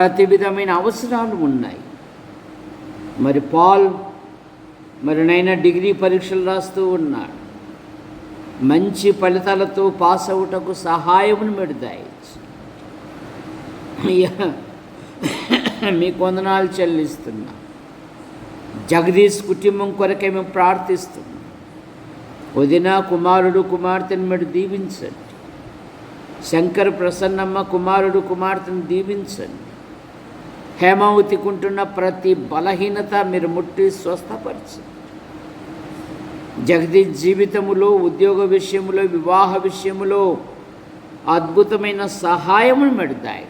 ప్రతి విధమైన అవసరాలు ఉన్నాయి. మరి పాల్ మరి నైనా డిగ్రీ పరీక్షలు రాస్తూ ఉన్నాడు. మంచి ఫలితాలతో పాస్ అవుటకు సహాయమును పెడతాయి మీ కొందనాలు చెల్లిస్తున్నా. జగదీష్ కుటుంబం కొరకే మేము ప్రార్థిస్తున్నాం. వదిన కుమారుడు కుమార్తెను మీరు దీవించండి. శంకర్ ప్రసన్నమ్మ కుమారుడు కుమార్తెను దీవించండి. హేమావతికుంటున్న ప్రతి బలహీనత మీరు ముట్టి స్వస్థపరిచి. జగదీష్ జీవితములో ఉద్యోగ విషయంలో వివాహ విషయంలో అద్భుతమైన సహాయమును మెడతాయి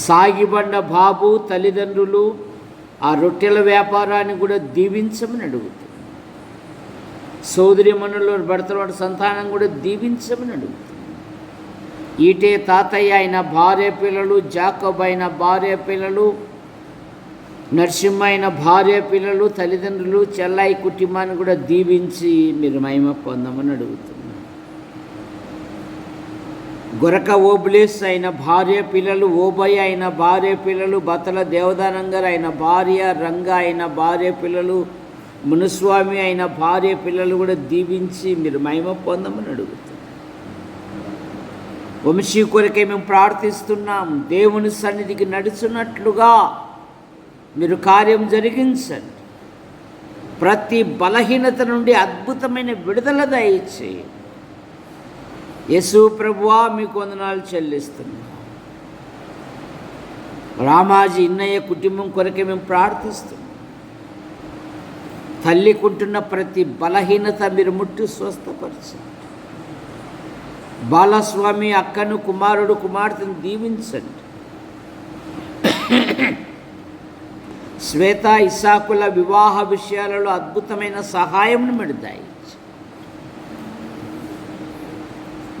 సాగిబండ బాబు తల్లిదండ్రులు ఆ రొట్టెల వ్యాపారాన్ని కూడా దీవించమని అడుగుతుంది సోదరి మనులు భర్తల సంతానం కూడా దీవించమని అడుగుతుంది ఈటే తాతయ్య అయిన భార్య పిల్లలు జాకబ్ అయిన భార్య పిల్లలు నరసింహ అయిన భార్య పిల్లలు తల్లిదండ్రులు చెల్లాయి కుటుంబాన్ని కూడా దీవించి మీరు మహిమ పొందమని అడుగుతున్నా గొరక ఓబ్లేస్ అయిన భార్య పిల్లలు ఓబయ్య అయిన భార్య పిల్లలు బతల దేవదానంగర్ అయిన భార్య రంగ అయిన భార్య పిల్లలు మునుస్వామి అయిన భార్య పిల్లలు కూడా దీవించి మీరు మహిమ పొందమని అడుగుతున్నాం వంశీ కొరకే మేము ప్రార్థిస్తున్నాం. దేవుని సన్నిధికి నడుచున్నట్లుగా మీరు కార్యం జరిగించండి. ప్రతి బలహీనత నుండి అద్భుతమైన విడుదల దయచేయండి. యేసు ప్రభువా మీకు వందనాలు చెల్లిస్తున్నాం. రామాజీ ఇన్నయ్య కుటుంబం కొరకే మేము ప్రార్థిస్తున్నాం. తల్లికుంటున్న ప్రతి బలహీనత మీరు ముట్టి స్వస్థపరచండి. బాలస్వామి అక్కను కుమారుడు కుమార్తెను దీవించండి. శ్వేత ఇసాకుల వివాహ విషయాలలో అద్భుతమైన సహాయంను మెడతాయి.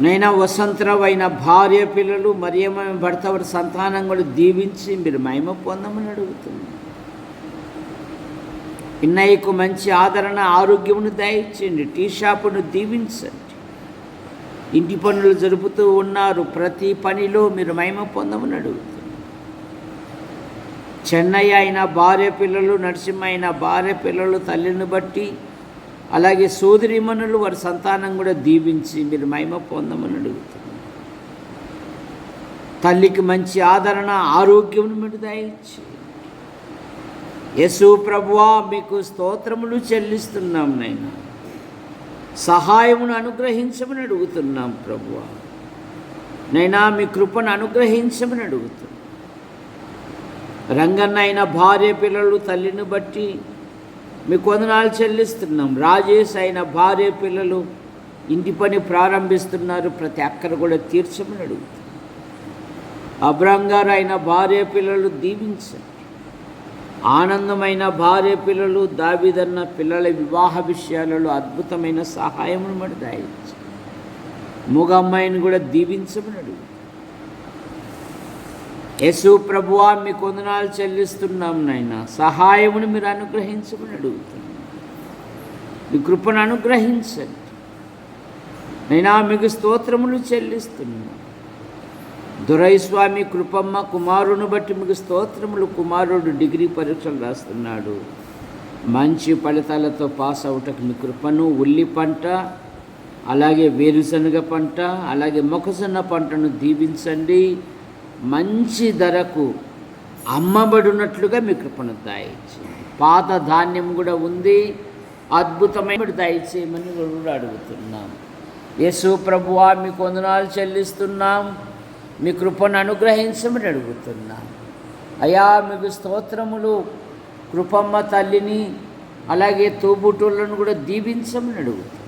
నైనా వసంతరావు అయిన భార్య పిల్లలు మరియమ్మ భర్త వారి సంతానం కూడా దీవించి మీరు మహిమ పొందమని అడుగుతున్నాను. ఇన్నయ్యకు మంచి ఆదరణ ఆరోగ్యమును దయచేయండి. టీ షాపును దీవించండి. ఇంటి పనులు జరుపుతూ ఉన్నారు. ప్రతి పనిలో మీరు మహిమ పొందమని అడుగుతారు చెన్నై అయిన భార్య పిల్లలు నరసింహ అయిన భార్య పిల్లలు తల్లిని బట్టి అలాగే సోదరిమణులు వారి సంతానం కూడా దీవించి మీరు మహిమ పొందమని అడుగుతున్నారు తల్లికి మంచి ఆదరణ ఆరోగ్యం మీరు దయచి యశు ప్రభువా మీకు స్తోత్రములు చెల్లిస్తున్నాం నేను. సహాయమును అనుగ్రహించమని అడుగుతున్నాం ప్రభువ. నైనా మీ కృపను అనుగ్రహించమని అడుగుతున్నాం రంగన్న అయిన భార్య పిల్లలు తల్లిని బట్టి మీ కొందనాలు చెల్లిస్తున్నాం. రాజేష్ అయిన భార్య పిల్లలు ఇంటి పని ప్రారంభిస్తున్నారు. ప్రతి అక్కర కూడా తీర్చమని అడుగుతున్నాం అబ్రంగారు అయిన భార్య పిల్లలు దీవించారు ఆనందమైన భార్య పిల్లలు దావిదన్న పిల్లల వివాహ విషయాలలో అద్భుతమైన సహాయమును మరి దాయించి. మూగమ్మాయిని కూడా దీవించమని అడుగు. యేసు ప్రభువా మీ కొందనాలు చెల్లిస్తున్నాం నాయన. సహాయమును మీరు అనుగ్రహించమని అడుగుతున్నాం. మీ కృపను అనుగ్రహించండి. నైనా మీకు స్తోత్రములు చెల్లిస్తున్నాం. దురైస్వామి కృపమ్మ కుమారుని బట్టి మీకు స్తోత్రములు. కుమారుడు డిగ్రీ పరీక్షలు రాస్తున్నాడు. మంచి ఫలితాలతో పాస్ అవుటకు మీ కృపను ఉల్లి పంట అలాగే వేరుశనగ పంట అలాగే మొక్కజొన్న పంటను దీవించండి. మంచి ధరకు అమ్మబడినట్లుగా మీ కృపను దయచేయండి. పాత ధాన్యం కూడా ఉంది. అద్భుతమైన దయచేయమని కూడా అడుగుతున్నాం. యేసు ప్రభువా మీ కొందనాలు చెల్లిస్తున్నాం. మీ కృపను అనుగ్రహించమని అడుగుతున్నాను అయా మీకు స్తోత్రములు. కృపమ్మ తల్లిని అలాగే తోబుట్టులను కూడా దీవించమని అడుగుతున్నా.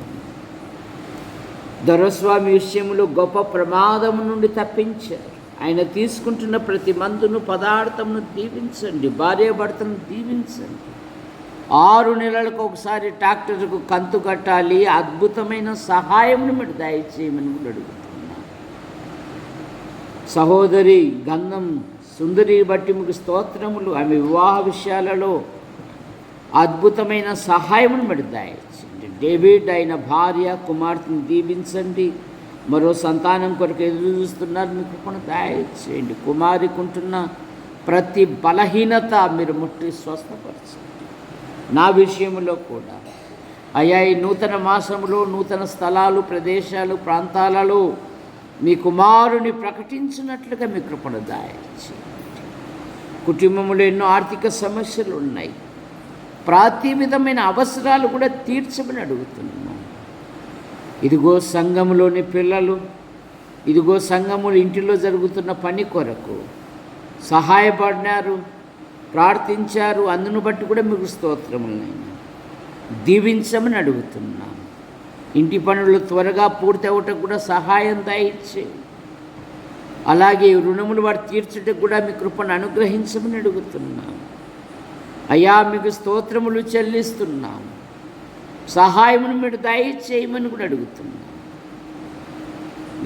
దొరస్వామి విషయంలో గొప్ప ప్రమాదము నుండి తప్పించారు. ఆయన తీసుకుంటున్న ప్రతి మందును పదార్థమును దీవించండి. భార్య భర్తను దీవించండి. ఆరు నెలలకు ఒకసారి డాక్టర్కు కంతు కట్టాలి. అద్భుతమైన సహాయంను మీరు దయచేయమని కూడా అడుగుతున్నాం. సహోదరి గంధం సుందరి బట్టి మీకు స్తోత్రములు ఆమె వివాహ విషయాలలో అద్భుతమైన సహాయమును మీరు దయచేయండి డేవిడ్ అయిన భార్య కుమార్తెను దీవించండి. మరో సంతానం కొరకు ఎదురు చూస్తున్నారు మీకు కృపను దయచేయండి. కుమారికుంటున్న ప్రతి బలహీనత మీరు ముట్టి స్వస్థపరచండి. నా విషయంలో కూడా అయ్యా ఈ నూతన మాసంలో నూతన స్థలాలు ప్రదేశాలు ప్రాంతాలలో మీ కుమారుని ప్రకటించినట్లుగా మీ కృపను దాయించి కుటుంబంలో ఎన్నో ఆర్థిక సమస్యలు ఉన్నాయి. ప్రతి విధమైన అవసరాలు కూడా తీర్చమని అడుగుతున్నాము. ఇదిగో సంఘములోని పిల్లలు ఇదిగో సంఘములు ఇంటిలో జరుగుతున్న పని కొరకు సహాయపడినారు ప్రార్థించారు అందును బట్టి కూడా మీకు స్తోత్రములైనా దీవించమని అడుగుతున్నాను ఇంటి పనులు త్వరగా పూర్తి అవ్వటం కూడా సహాయం దాయిచ్చే అలాగే ఈ రుణములు వారు తీర్చుటకు కూడా మీ కృపను అనుగ్రహించమని అడుగుతున్నాం అయ్యా మీకు స్తోత్రములు చెల్లిస్తున్నాం సహాయమును మీరు దయచేయమని కూడా అడుగుతున్నాం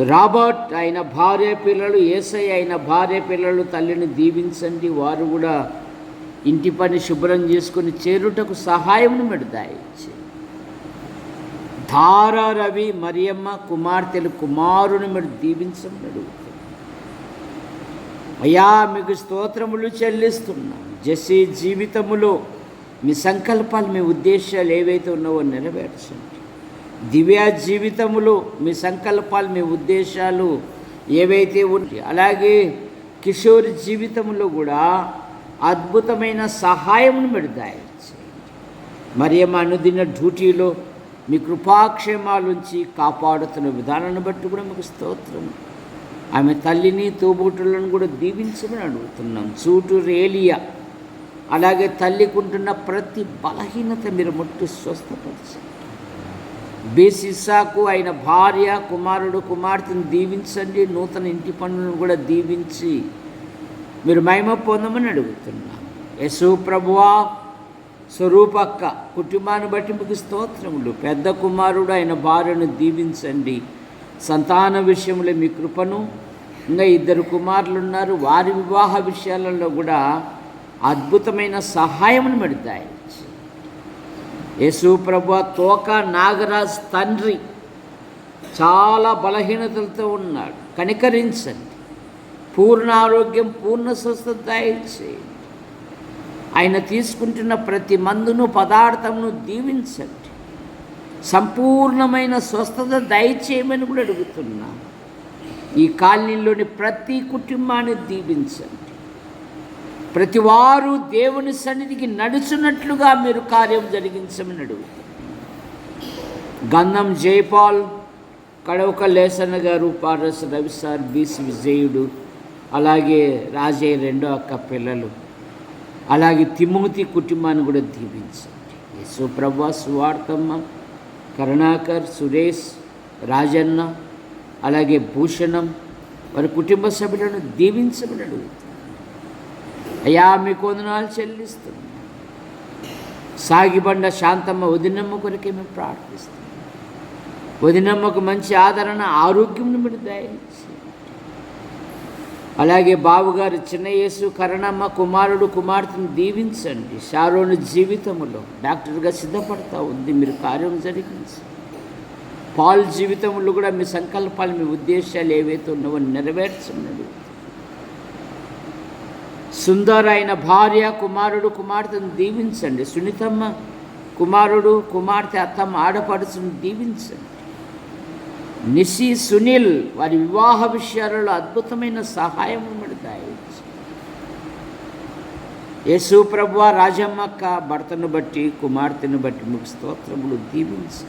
రాబర్ట్ అయిన భార్య పిల్లలు ఏసై అయిన భార్య పిల్లలు తల్లిని దీవించండి. వారు కూడా ఇంటి పని శుభ్రం చేసుకొని చేరుటకు సహాయమును మీరు దయచేయండి రవి మరియమ్మ కుమార్తెలు కుమారుని మీరు దీవించమని అడుగుతున్నాను అయ్యా మీకు స్తోత్రములు చెల్లిస్తున్నాం. జెసి జీవితములో మీ సంకల్పాలు మీ ఉద్దేశాలు ఏవైతే ఉన్నావో నెరవేర్చండి. దివ్య జీవితములో మీ సంకల్పాలు మీ ఉద్దేశాలు ఏవైతే ఉంటాయి అలాగే కిషోర్ జీవితంలో కూడా అద్భుతమైన సహాయమును మీరు దాయించండి. మరియమ్మ అనుదిన డ్యూటీలో మీ కృపాక్షేమాలుంచి కాపాడుతున్న విధానాన్ని బట్టి కూడా మీకు స్తోత్రం. ఆమె తల్లిని తోబుట్టులను కూడా దీవించమని అడుగుతున్నాం. చూటు రేలియా. అలాగే తల్లికుంటున్న ప్రతి బలహీనత మీరు ముట్టి స్వస్థపరచండి. బేసిసాకు ఆయన భార్య కుమారుడు కుమార్తెను దీవించండి. నూతన ఇంటి పనులను కూడా దీవించి మీరు మహిమ పొందమని అడుగుతున్నాం. యశు ప్రభువా స్వరూపక్క కుటుంబాన్ని బట్టి మీకు స్తోత్రములు. పెద్ద కుమారుడు ఆయన భార్యను దీవించండి. సంతాన విషయంలో మీ కృపను. ఇంకా ఇద్దరు కుమారులు ఉన్నారు. వారి వివాహ విషయాలలో కూడా అద్భుతమైన సహాయమును పెడతాయి యేసు ప్రభు తోక నాగరాజ్ తండ్రి చాలా బలహీనతలతో ఉన్నాడు. కనికరించండి. పూర్ణ ఆరోగ్యం పూర్ణ స్వస్థత దయచేయండి. ఆయన తీసుకుంటున్న ప్రతి మందును పదార్థమును దీవించండి. సంపూర్ణమైన స్వస్థత దయచేయమని కూడా అడుగుతున్నా. ఈ కాలనీలోని ప్రతి కుటుంబాన్ని దీవించండి. ప్రతి వారు దేవుని సన్నిధికి నడుచున్నట్లుగా మీరు కార్యం జరిగించమని అడుగుతున్నా. గంధం జైపాల్ కడవక లేసన్న గారు పారస్ రవి సార్ విజయుడు అలాగే రాజయ్య రెండో అక్క పిల్లలు. అలాగే తిమోతి కుటుంబాన్ని కూడా దీవించండి. యేసు ప్రభా సువార్తమ్మ కరుణాకర్ సురేష్ రాజన్న అలాగే భూషణం వారి కుటుంబ సభ్యులను దీవించమని అడుగుతున్నాను అయ్యా మీ కొందనాలు చెల్లిస్తున్నాం. సాగిబండ శాంతమ్మ వదినమ్మ కొరకే మేము ప్రార్థిస్తాం వదినమ్మకు మంచి ఆదరణ ఆరోగ్యం మీరు దయచేయండి అలాగే బావుగారు చిన్నయేసు కరణమ్మ కుమారుడు కుమార్తెను దీవించండి. షారోని జీవితంలో డాక్టర్గా సిద్ధపడతా ఉంది. మీరు కార్యం జరిగించండి. పాల్ జీవితంలో కూడా మీ సంకల్పాలు మీ ఉద్దేశాలు ఏవైతే ఉన్నావో నెరవేర్చండి సుందర అయిన భార్య కుమారుడు కుమార్తెను దీవించండి. సునీతమ్మ కుమారుడు కుమార్తె అత్తమ్మ ఆడపడుచును దీవించండి. నిసి సునీల్ వారి వివాహ విషయాలలో అద్భుతమైన సహాయం పెడతాయి. యేసు ప్రభు రాజమ్మక్క భర్తను బట్టి కుమార్తెను బట్టి మీకు స్తోత్రములు దీవించి.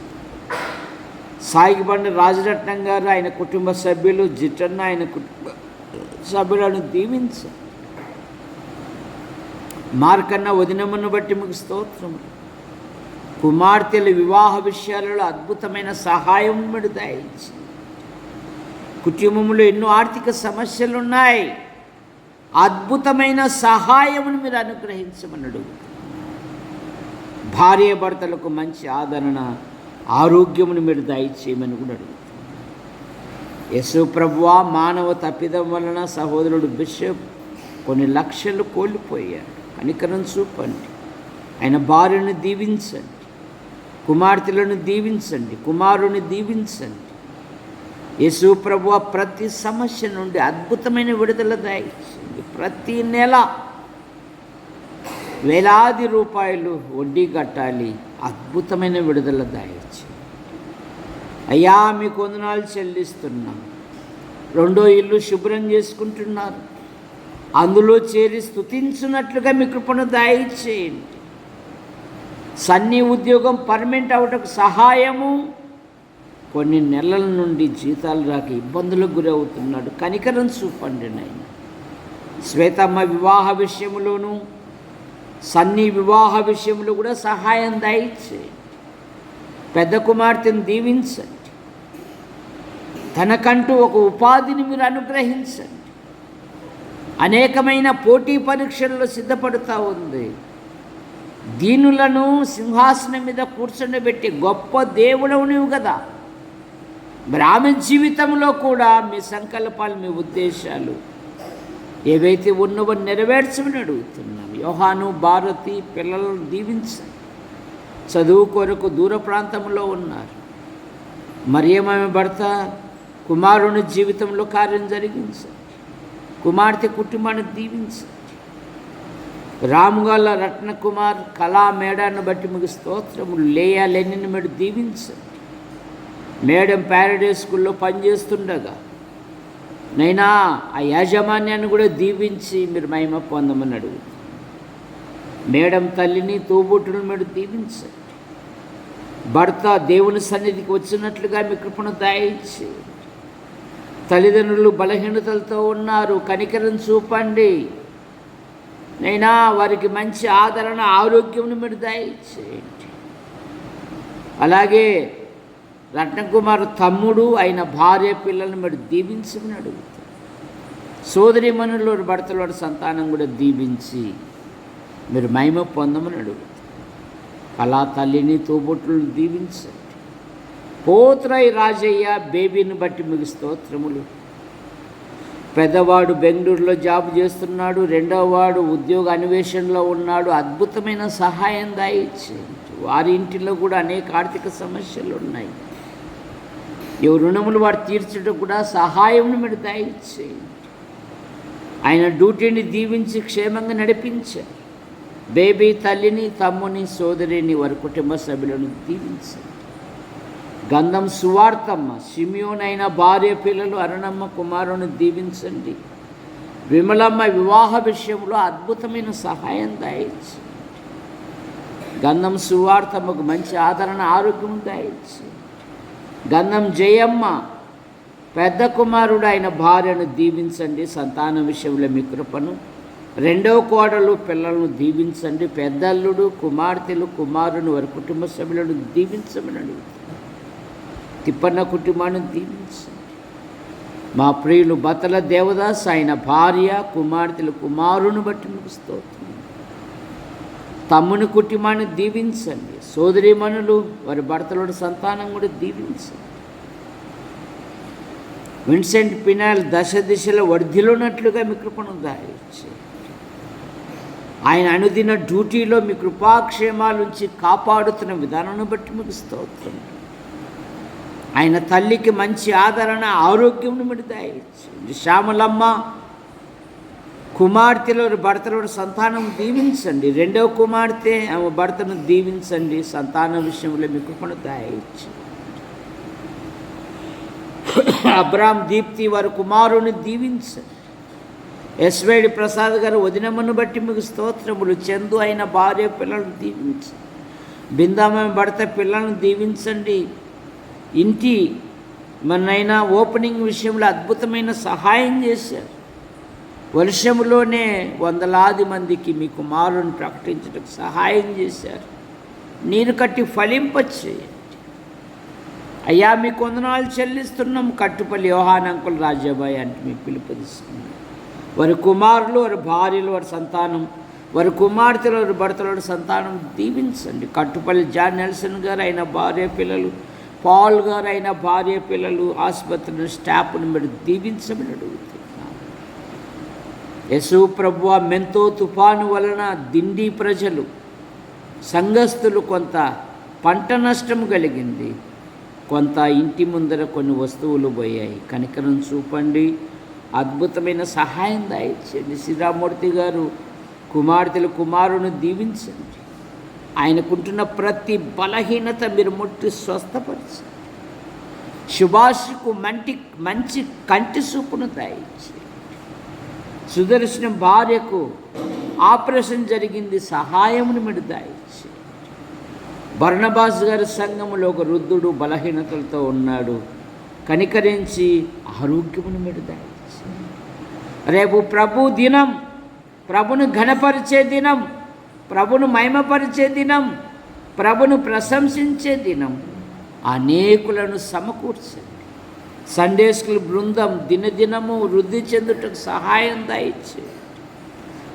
సాయిబండి రాజరత్నం గారు ఆయన కుటుంబ సభ్యులు జిట్టన్న ఆయన కుటుంబ సభ్యులను దీవించండి మార్కన్న వదినమ్మను బట్టి మీకు స్తోత్రములు. కుమార్తెల వివాహ విషయాలలో అద్భుతమైన సహాయం పెడతాయి కుటుంబంలో ఎన్నో ఆర్థిక సమస్యలు ఉన్నాయి అద్భుతమైన సహాయమును మీరు అనుగ్రహించమన్నాడు. భార్య భర్తలకు మంచి ఆదరణ ఆరోగ్యమును మీరు దయచేయమని కూడా అడుగుతున్నాను యశు ప్రభువా మానవ తప్పిదం వలన సహోదరుడు బిషప్ కొన్ని లక్షలు కోల్పోయాడు. కనికరం చూపండి. ఆయన భార్యను దీవించండి. కుమార్తెలను దీవించండి కుమారుని దీవించండి. యేసు ప్రభు ప్రతి సమస్య నుండి అద్భుతమైన విడుదల దయచేయండి. ప్రతి నెల వేలాది రూపాయలు వడ్డీ కట్టాలి అద్భుతమైన విడుదల దాయించండి అయ్యా మీకు వందనాలు చెల్లిస్తున్నాం. రెండో ఇల్లు శుభ్రం చేసుకుంటున్నారు. అందులో చేరి స్థుతించినట్లుగా మీ కృపను దయచేయండి. సన్నీ ఉద్యోగం పర్మనెంట్ అవటకు సహాయము. కొన్ని నెలల నుండి జీతాలు రాక ఇబ్బందులకు గురవుతున్నాడు. కనికరం చూపండి నాయన. శ్వేతమ్మ వివాహ విషయంలోనూ సన్నీ వివాహ విషయంలో కూడా సహాయం దాయిచ్చే పెద్ద కుమార్తెను దీవించండి. తనకంటూ ఒక ఉపాధిని మీరు అనుగ్రహించండి. అనేకమైన పోటీ పరీక్షల్లో సిద్ధపడుతూ ఉంది. దీనులను సింహాసనం మీద కూర్చుండబెట్టి గొప్ప దేవుడవు నీవు కదా. మరి ఆమె జీవితంలో కూడా మీ సంకల్పాలు మీ ఉద్దేశాలు ఏవైతే ఉన్నవో నెరవేర్చమని అడుగుతున్నాం యోహాను భారతి పిల్లలను దీవించండి చదువు కొరకు దూర ప్రాంతంలో ఉన్నారు. మరియమ్మ భర్త కుమారుని జీవితంలో కార్యం జరిగించండి కుమార్తె కుటుంబాన్ని దీవించండి రాముగల్ల రత్నకుమార్ కళా మేడాన్ని బట్టి మీకు స్తోత్రములు. లేయా లెనిని మీరు దీవించండి మేడం ప్యారడైస్ స్కూల్లో పనిచేస్తుండగా నైనా ఆ యాజమాన్యాన్ని కూడా దీవించి మీరు మహిమ పొందమని అడుగు మేడం తల్లిని తోబుట్టును మీరు దీవించండి భర్త దేవుని సన్నిధికి వచ్చినట్లుగా మీ కృపను దాయించి. తల్లిదండ్రులు బలహీనతలతో ఉన్నారు. కనికరం చూపండి. నైనా వారికి మంచి ఆదరణ ఆరోగ్యం మీరు దయచేయండి. అలాగే రత్నకుమార్ తమ్ముడు అయిన భార్య పిల్లల్ని మీరు దీవించమని అడుగుతారు సోదరి మనులు భర్తలో సంతానం కూడా దీవించి మీరు మహిమ పొందమని అడుగుతారు కళా తల్లిని తోబొట్టులను దీవించండి. పోత్రై రాజయ్య బేబీని బట్టి మీకు స్తోత్రములు. పెద్దవాడు బెంగళూరులో జాబ్ చేస్తున్నాడు రెండవవాడు ఉద్యోగ అన్వేషణలో ఉన్నాడు అద్భుతమైన సహాయం దాయిచ్చు వారి ఇంటిలో కూడా అనేక ఆర్థిక సమస్యలు ఉన్నాయి. ఈ రుణములు వారు తీర్చడం కూడా సహాయం మీరు దయచేయండి. ఆయన డ్యూటీని దీవించి క్షేమంగా నడిపించారు. బేబీ తల్లిని తమ్ముని సోదరిని వారి కుటుంబ సభ్యులను దీవించారు. గంధం సువార్తమ్మ సిమియోనైన భార్య పిల్లలు అరుణమ్మ కుమారుని దీవించండి. విమలమ్మ వివాహ విషయంలో అద్భుతమైన సహాయం దయచేయండి గంధం సువార్తమ్మకు మంచి ఆదరణ ఆరోగ్యం దయచేయండి గంధం జయమ్మ పెద్ద కుమారుడు అయిన భార్యను దీవించండి సంతాన విషయంలో మీ కృపను. రెండవ కోడలు పిల్లలను దీవించండి పెద్దల్లుడు కుమార్తెలు కుమారుని వారి కుటుంబ సభ్యులను దీవించమని అడుగుతాను తిప్పన్న కుటుంబాన్ని దీవించండి మా ప్రియులు బతల దేవదాస్ ఆయన భార్య కుమార్తెలు కుమారుని బట్టి మీకు స్తోత్రం. తమ్ముని కుటుంబాన్ని దీవించండి. సోదరిమణులు వారి భర్తలోని సంతానం కూడా దీవించండి. విన్సెంట్ పినాల్ దశ దిశలో వర్ధిలోనట్లుగా మీ కృపను దాయించి. ఆయన అనుదిన డ్యూటీలో మీ కృపాక్షేమాలుంచి కాపాడుతున్న విధానాన్ని బట్టి మీకు స్తోత్రం. ఆయన తల్లికి మంచి ఆదరణ ఆరోగ్యం మీరు దయచేయండి శ్యామలమ్మ కుమార్తెలో భర్తలో సంతానం దీవించండి. రెండవ కుమార్తె ఆమె భర్తను దీవించండి. సంతాన విషయంలో మీకు కృపను అబ్రామ్ దీప్తి వారి కుమారుని దీవించండి ఎస్వేడి ప్రసాద్ గారు వదినమ్మను బట్టి మీకు స్తోత్రములు. చందు అయిన భార్య పిల్లలను దీవించండి బిందామ భర్త పిల్లలను దీవించండి. ఇంటి మనైనా ఓపెనింగ్ విషయంలో అద్భుతమైన సహాయం చేశారు. వర్షంలోనే వందలాది మందికి మీ కుమారుని ప్రకటించడానికి సహాయం చేశారు. నీరు కట్టి ఫలింపచేయండి అయ్యా మీ కొందనాలు చెల్లిస్తున్నాం. కట్టుపల్లి యోహాన్ అంకుల్ రాజాబాయ్ అంటే మీకు పిలుపు తీసుకున్నాం. వారి కుమారులు వారి భార్యలు వారి సంతానం వారి కుమార్తెలు వారి భర్తలు వారి సంతానం దీవించండి. కట్టుపల్లి జాన్ నెల్సన్ గారు అయిన భార్య పిల్లలు పాల్ గారైన అయిన భార్య పిల్లలు ఆసుపత్రిని స్టాఫ్ను మీరు దీవించమని అడుగుతున్నాను. యశు ప్రభు మెంతో తుఫాను వలన దిండి ప్రజలు సంఘస్థులు కొంత పంట నష్టం కలిగింది. కొంత ఇంటి ముందర కొన్ని వస్తువులు పోయాయి. కనికరం చూపండి. అద్భుతమైన సహాయం దాయించండి శ్రీరామూర్తి గారు కుమార్తెలు కుమారుని దీవించండి. ఆయనకుంటున్న ప్రతి బలహీనత మీరు ముట్టి స్వస్థపరిచి సుభాషుకు మంటి మంచి కంటి చూపును దాయించి సుదర్శన భార్యకు ఆపరేషన్ జరిగింది సహాయమును మీరు దాయించి భరణబాస్ గారి సంఘములో ఒక వృద్ధుడు బలహీనతలతో ఉన్నాడు కనికరించి ఆరోగ్యమును మీరు దాయించి. రేపు ప్రభు దినం ప్రభును ఘనపరిచే దినం ప్రభును మహిమపరిచే దినం ప్రభును ప్రశంసించే దినం అనేకులను సమకూర్చండి సండే స్కూల్ బృందం దినదినము వృద్ధి చెందుటకు సహాయం దాయిచ్చే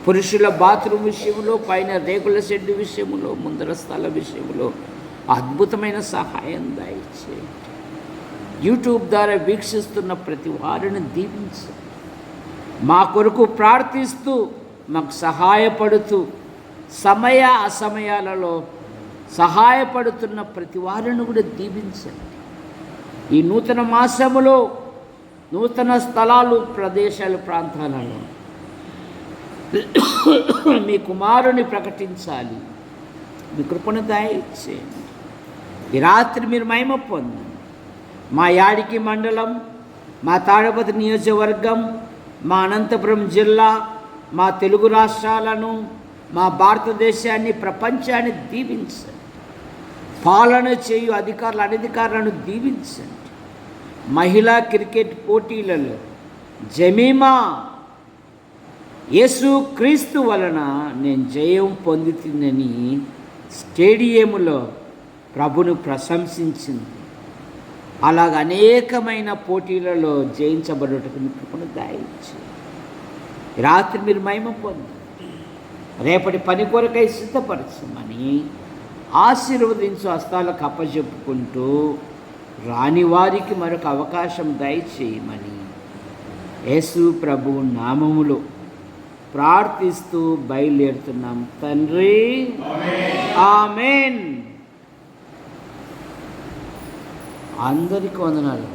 పురుషుల బాత్రూమ్ విషయంలో పైన రేకుల షెడ్డు విషయంలో ముందర స్థల విషయంలో అద్భుతమైన సహాయం దాయిచ్చే యూట్యూబ్ ద్వారా వీక్షిస్తున్న ప్రతి వారిని దీవించండి మా కొరకు ప్రార్థిస్తూ మాకు సహాయపడుతూ సమయ అసమయాలలో సహాయపడుతున్న ప్రతి వారిని కూడా దీవించండి. ఈ నూతన మాసములో నూతన స్థలాలు ప్రదేశాలు ప్రాంతాలలో మీ కుమారుని ప్రకటించాలి. మీ కృపను దయచేయండి. ఈ రాత్రి మీరు మహిమ పొందండి. మా యాడికి మండలం మా తాడపతి నియోజకవర్గం మా అనంతపురం జిల్లా మా తెలుగు రాష్ట్రాలను మా భారతదేశాన్ని ప్రపంచాన్ని దీవించండి. పాలన చేయు అధికారులు అనధికారులను దీవించండి. మహిళా క్రికెట్ పోటీలలో జమీమా యేసు క్రీస్తు వలన నేను జయం పొందుతుందని స్టేడియంలో ప్రభును ప్రశంసించింది. అలాగ అనేకమైన పోటీలలో జయించబడుటకు మీ కృపను దాయించి రాత్రి మీరు మహిమ పొంది రేపటి పని కొరకై సిద్ధపరచమని ఆశీర్వదించు హస్తాలకు అప్పచెప్పుకుంటూ రాని వారికి మరొక అవకాశం దయచేయమని యేసు ప్రభు నామములో ప్రార్థిస్తూ బయలుదేరుతున్నాం. తండ్రి ఆమెన్. అందరికీ వందనాలు.